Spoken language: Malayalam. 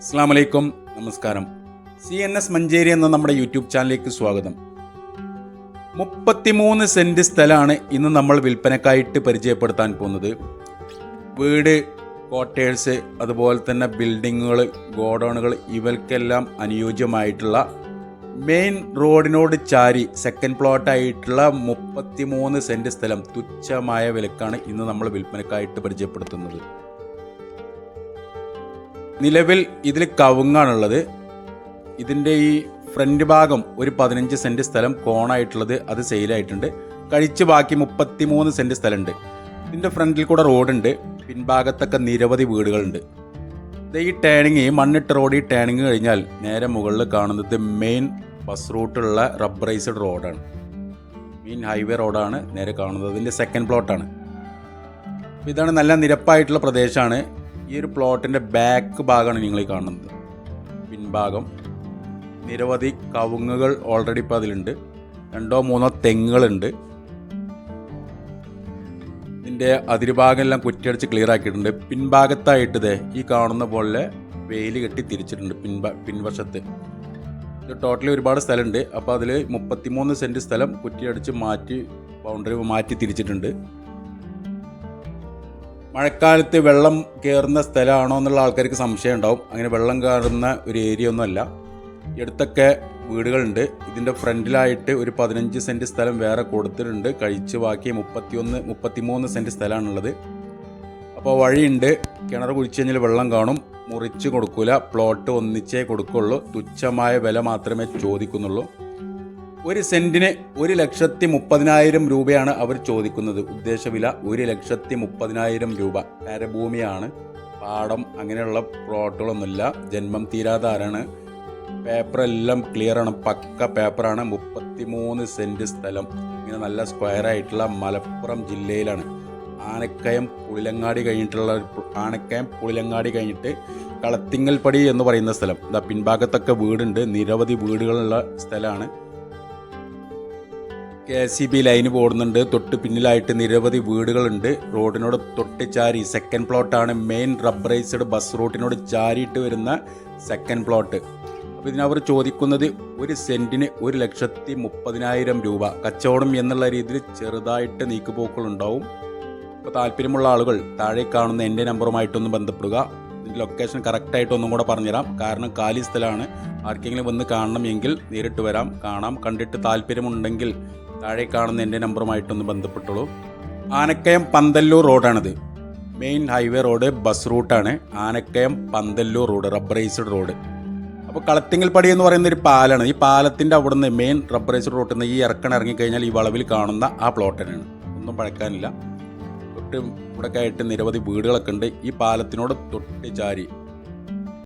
അസ്സാം വലൈക്കും നമസ്കാരം. സി എൻ എസ് മഞ്ചേരി എന്ന നമ്മുടെ യൂട്യൂബ് ചാനലിലേക്ക് സ്വാഗതം. മുപ്പത്തിമൂന്ന് സെന്റ് സ്ഥലമാണ് ഇന്ന് നമ്മൾ വിൽപ്പനക്കായിട്ട് പരിചയപ്പെടുത്താൻ പോകുന്നത്. വീട് ക്വാർട്ടേഴ്സ് അതുപോലെ തന്നെ ബിൽഡിങ്ങുകൾ ഗോഡൗണുകൾ ഇവർക്കെല്ലാം അനുയോജ്യമായിട്ടുള്ള മെയിൻ റോഡിനോട് ചാരി സെക്കൻഡ് പ്ലോട്ടായിട്ടുള്ള മുപ്പത്തിമൂന്ന് സെന്റ് സ്ഥലം തുച്ഛമായ വിലക്കാണ് ഇന്ന് നമ്മൾ വിൽപ്പനക്കായിട്ട് പരിചയപ്പെടുത്തുന്നത്. നിലവിൽ ഇതിൽ കവുങ്ങാണുള്ളത്. ഇതിന്റെ ഈ ഫ്രണ്ട് ഭാഗം ഒരു പതിനഞ്ച് സെന്റ് സ്ഥലം കോണായിട്ടുള്ളത് അത് സെയിലായിട്ടുണ്ട്. കഴിച്ച് ബാക്കി മുപ്പത്തി മൂന്ന് സെന്റ് സ്ഥലമുണ്ട്. ഇതിന്റെ ഫ്രണ്ടിൽ കൂടെ റോഡുണ്ട്. പിൻഭാഗത്തൊക്കെ നിരവധി വീടുകളുണ്ട്. ഇത് ഈ ടേണിങ് മണ്ണിട്ട് റോഡ് ഈ ടേണിങ് കഴിഞ്ഞാൽ നേരെ മുകളിൽ കാണുന്നത് മെയിൻ ബസ് റൂട്ടുള്ള റബ്ബറൈസ്ഡ് റോഡാണ്. മെയിൻ ഹൈവേ റോഡാണ് നേരെ കാണുന്നത്. ഇതിന്റെ സെക്കൻഡ് പ്ലോട്ടാണ്. ഇതാണ് നല്ല നിരപ്പായിട്ടുള്ള പ്രദേശമാണ്. ഈ ഒരു പ്ലോട്ടിന്റെ ബാക്ക് ഭാഗമാണ് നിങ്ങൾ കാണുന്നത്. പിൻഭാഗം. നിരവധി കവുങ്ങുകൾ ഓൾറെഡി ഇപ്പോൾ അതിലുണ്ട്. രണ്ടോ മൂന്നോ തെങ്ങുകളുണ്ട്. ഇതിന്റെ അതിരുഭാഗം എല്ലാം കുറ്റിയടിച്ച് ക്ലിയർ ആക്കിയിട്ടുണ്ട്. പിൻഭാഗത്തായിട്ട് ഇതേ ഈ കാണുന്ന പോലെ വെയിൽ കെട്ടി തിരിച്ചിട്ടുണ്ട് പിൻഭാ പിൻവശത്ത്. ഇത് ടോട്ടലി ഒരുപാട് സ്ഥലമുണ്ട്. അപ്പോൾ അതിൽ മുപ്പത്തിമൂന്ന് സെന്റ് സ്ഥലം കുറ്റിയടിച്ച് മാറ്റി ബൗണ്ടറി മാറ്റി തിരിച്ചിട്ടുണ്ട്. മഴക്കാലത്ത് വെള്ളം കയറുന്ന സ്ഥലമാണോ എന്നുള്ള ആൾക്കാർക്ക് സംശയം ഉണ്ടാവും. അങ്ങനെ വെള്ളം കയറുന്ന ഒരു ഏരിയ ഒന്നുമല്ല അടുത്തൊക്കെ വീടുകളുണ്ട്. ഇതിന്റെ ഫ്രണ്ടിലായിട്ട് ഒരു പതിനഞ്ച് സെന്റ് സ്ഥലം വേറെ കൊടുത്തിട്ടുണ്ട്. കഴിച്ച് ബാക്കി മുപ്പത്തിയൊന്ന് മുപ്പത്തിമൂന്ന് സെന്റ് സ്ഥലമാണുള്ളത്. അപ്പോൾ വഴിയുണ്ട്. കിണർ കുഴിച്ച് കഴിഞ്ഞാൽ വെള്ളം കാണും. മുറിച്ച് കൊടുക്കില്ല പ്ലോട്ട് ഒന്നിച്ചേ കൊടുക്കുള്ളൂ. തുച്ഛമായ വില മാത്രമേ ചോദിക്കുന്നുള്ളൂ. ഒരു സെന്റിന് ഒരു ലക്ഷത്തി മുപ്പതിനായിരം രൂപയാണ് അവർ ചോദിക്കുന്നത്. ഉദ്ദേശവില ഒരു ലക്ഷത്തി മുപ്പതിനായിരം രൂപ. കരഭൂമിയാണ് പാടം അങ്ങനെയുള്ള പ്ലോട്ടുകളൊന്നുമില്ല. ജന്മം തീരാതാരാണ്. പേപ്പറെല്ലാം ക്ലിയറാണ്. പക്ക പേപ്പറാണ്. മുപ്പത്തിമൂന്ന് സെന്റ് സ്ഥലം. ഇങ്ങനെ നല്ല സ്ക്വയർ ആയിട്ടുള്ള മലപ്പുറം ജില്ലയിലാണ്. ആനക്കയം പുളിലങ്ങാടി കഴിഞ്ഞിട്ടുള്ള ആനക്കയം പുളിലങ്ങാടി കഴിഞ്ഞിട്ട് കളത്തിങ്ങൽപ്പടി എന്ന് പറയുന്ന സ്ഥലം. ഇതാ പിൻഭാഗത്തൊക്കെ വീടുണ്ട്. നിരവധി വീടുകളുള്ള സ്ഥലമാണ്. K S C B line പോകുന്നുണ്ട് തൊട്ട് പിന്നിലായിട്ട് നിരവധി വീടുകളുണ്ട്. റോഡിനോട് തൊട്ട് ചാരി സെക്കൻഡ് പ്ലോട്ടാണ് മെയിൻ റബ്ബറൈസ്ഡ് ബസ് റൂട്ടിനോട് ചാരിയിട്ട് വരുന്ന സെക്കൻഡ് പ്ലോട്ട് അപ്പോൾ ഇതിനവർ ചോദിക്കുന്നത് ഒരു സെന്റിന് ഒരു ലക്ഷത്തി മുപ്പതിനായിരം രൂപ. കച്ചവടം എന്നുള്ള രീതിയിൽ ചെറുതായിട്ട് നീക്കുപോക്കുകളുണ്ടാവും. അപ്പോൾ താല്പര്യമുള്ള ആളുകൾ താഴെ കാണുന്ന എന്റെ നമ്പറുമായിട്ടൊന്ന് ബന്ധപ്പെടുക. ഇതിന്റെ ലൊക്കേഷൻ കറക്റ്റായിട്ട് ഒന്നും കൂടെ പറഞ്ഞുതരാം. കാരണം കാലി സ്ഥലമാണ് ആർക്കെങ്കിലും വന്ന് കാണണമെങ്കിൽ നേരിട്ട് വരാം. കാണാം. കണ്ടിട്ട് താല്പര്യമുണ്ടെങ്കിൽ താഴെ കാണുന്ന എന്റെ നമ്പറുമായിട്ടൊന്ന് ബന്ധപ്പെട്ടോളൂ. ആനക്കയം പന്തല്ലൂർ റോഡാണിത്. മെയിൻ ഹൈവേ റോഡ് ബസ് റൂട്ടാണ്. Anakkayam Pandalur road rubberised road. അപ്പോൾ കളത്തിങ്ങൽ പടി എന്ന് പറയുന്ന ഒരു പാലാണ്. ഈ പാലത്തിന്റെ അവിടുന്ന് മെയിൻ റബ്ബറൈസ്ഡ് റോട്ടിൽ നിന്ന് ഈ ഇറക്കണ ഇറങ്ങിക്കഴിഞ്ഞാൽ ഈ വളവിൽ കാണുന്ന ആ പ്ലോട്ട് തന്നെയാണ്. ഒന്നും പഴക്കാനില്ല. തൊട്ട് ഇവിടെ ആയിട്ട് നിരവധി വീടുകളൊക്കെ ഉണ്ട്. ഈ പാലത്തിനോട് തൊട്ട് ചാരി